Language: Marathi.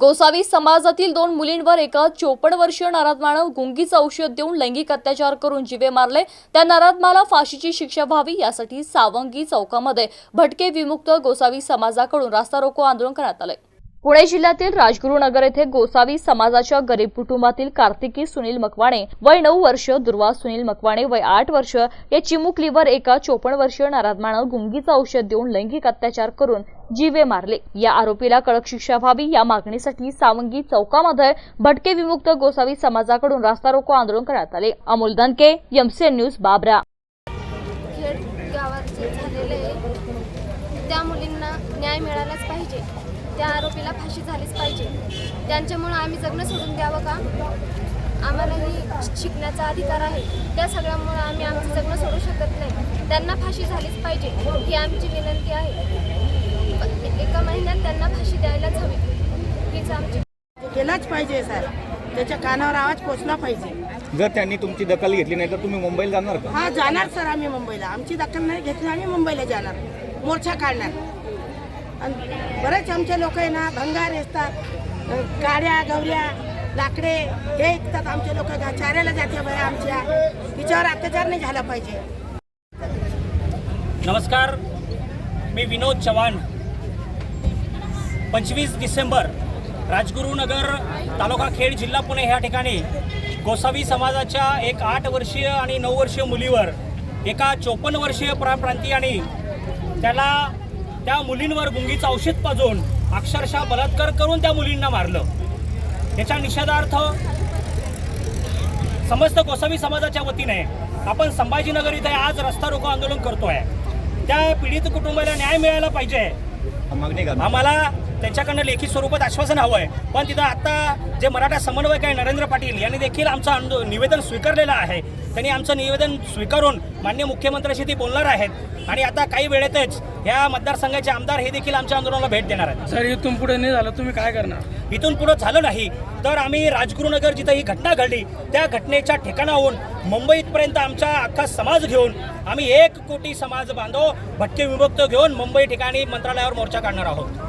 गोसावी समाजातील दोन मुलींवर एका चोपन्न वर्षीय नराधमानं गुंगीचं औषध देऊन लैंगिक अत्याचार करून जिवे मारले. त्या नराधमाला फाशीची शिक्षा व्हावी यासाठी सावंगी चौकामध्ये भटके विमुक्त गोसावी समाजाकडून रास्ता रोको आंदोलन करण्यात आले पुणे जिल्ह्यातील राजगुरुनगर येथे गोसावी समाजाच्या गरीब कुटुंबातील कार्तिकी सुनील मकवाणे वय नऊ वर्ष दुर्वा सुनील मकवाणे वय आठ वर्ष या चिमुकलीवर एका चोपन्न वर्षीय नराधमानं गुंगीचं औषध देऊन लैंगिक अत्याचार करून जीवे मारले. या आरोपीला कडक शिक्षा व्हावी या मागणीसाठी सावंगी चौकामध्ये भटके विमुक्त गोसावी समाजाकडून रास्ता रोको आंदोलन करण्यात आले. Amol Danke MCN news Babra. त्या मुलींना न्याय मिळालाच पाहिजे. त्या आरोपीला फाशी झालीच पाहिजे. त्यांच्यामुळं आम्ही जगणं सोडून द्यावं का? आम्हालाही शिकण्याचा अधिकार आहे. त्या सगळ्यामुळं आम्ही आमचं जगणं सोडू शकत नाही. त्यांना फाशी झालीच पाहिजे ही आमची विनंती आहे. एका महिन्यात त्यांना फाशी द्यायलाच हवी. हीच आमची केलाच पाहिजे सर त्याच्या कानावर आवाज पोचला पाहिजे. जर त्यांनी तुमची दखल घेतली नाही तर तुम्ही मुंबईला जाणार का? हा जाणार सर आम्ही मुंबईला. आमची दखल नाही घेतली आम्ही मुंबईला जाणार. मोर्चा काढणार. आणि बरेच आमचे लोक आहे ना भंगार असतात काड्या गाड्या गवऱ्या लाकडे हे ऐकतात आमचे लोक चाऱ्याला जाते बाया आमच्या. तिच्यावर अत्याचार नाही झाला पाहिजे. नमस्कार मी विनोद चव्हाण. पंचवीस डिसेंबर राजगुरुनगर तालुका खेड जिल्हा पुणे ह्या ठिकाणी गोसावी समाजाच्या एक आठ वर्षीय आणि नऊ वर्षीय मुलीवर एका चोपन्न वर्षीय प्रांतीयाने त्याला त्या मुलींवर गुंगीचं औषध पाजून अक्षरशः बलात्कार करून त्या मुलींना मारलं. याच्या निषेधार्थ समस्त गोसावी समाजाच्या वतीने आपण संभाजीनगर इथे आज रस्ता रोको आंदोलन करतोय. त्या पीडित कुटुंबाला न्याय मिळायला पाहिजे. आम्हाला त्यांच्याकडनं लेखी स्वरूपात आश्वासन हवं आहे. पण तिथं आता जे मराठा समन्वयक आहे नरेंद्र पाटील यांनी देखील आमचं आंदो निवेदन स्वीकारलेलं आहे. त्यांनी आमचं निवेदन स्वीकारून मान्य मुख्यमंत्र्याशी ते बोलणार आहेत. आणि आता काही वेळेतच ह्या मतदारसंघाचे आमदार हे देखील आमच्या आंदोलनाला भेट देणार आहेत. सर इथून पुढे नाही झालं तुम्ही काय करणार? इथून पुढं झालं नाही. तर आम्ही राजगुरुनगर जिथं ही घटना घडली त्या घटनेच्या ठिकाणाहून मुंबईतपर्यंत आमचा अख्खा समाज घेऊन आम्ही एक कोटी समाज बांधव भटके विभक्त घेऊन मुंबई ठिकाणी मंत्रालयावर मोर्चा काढणार आहोत.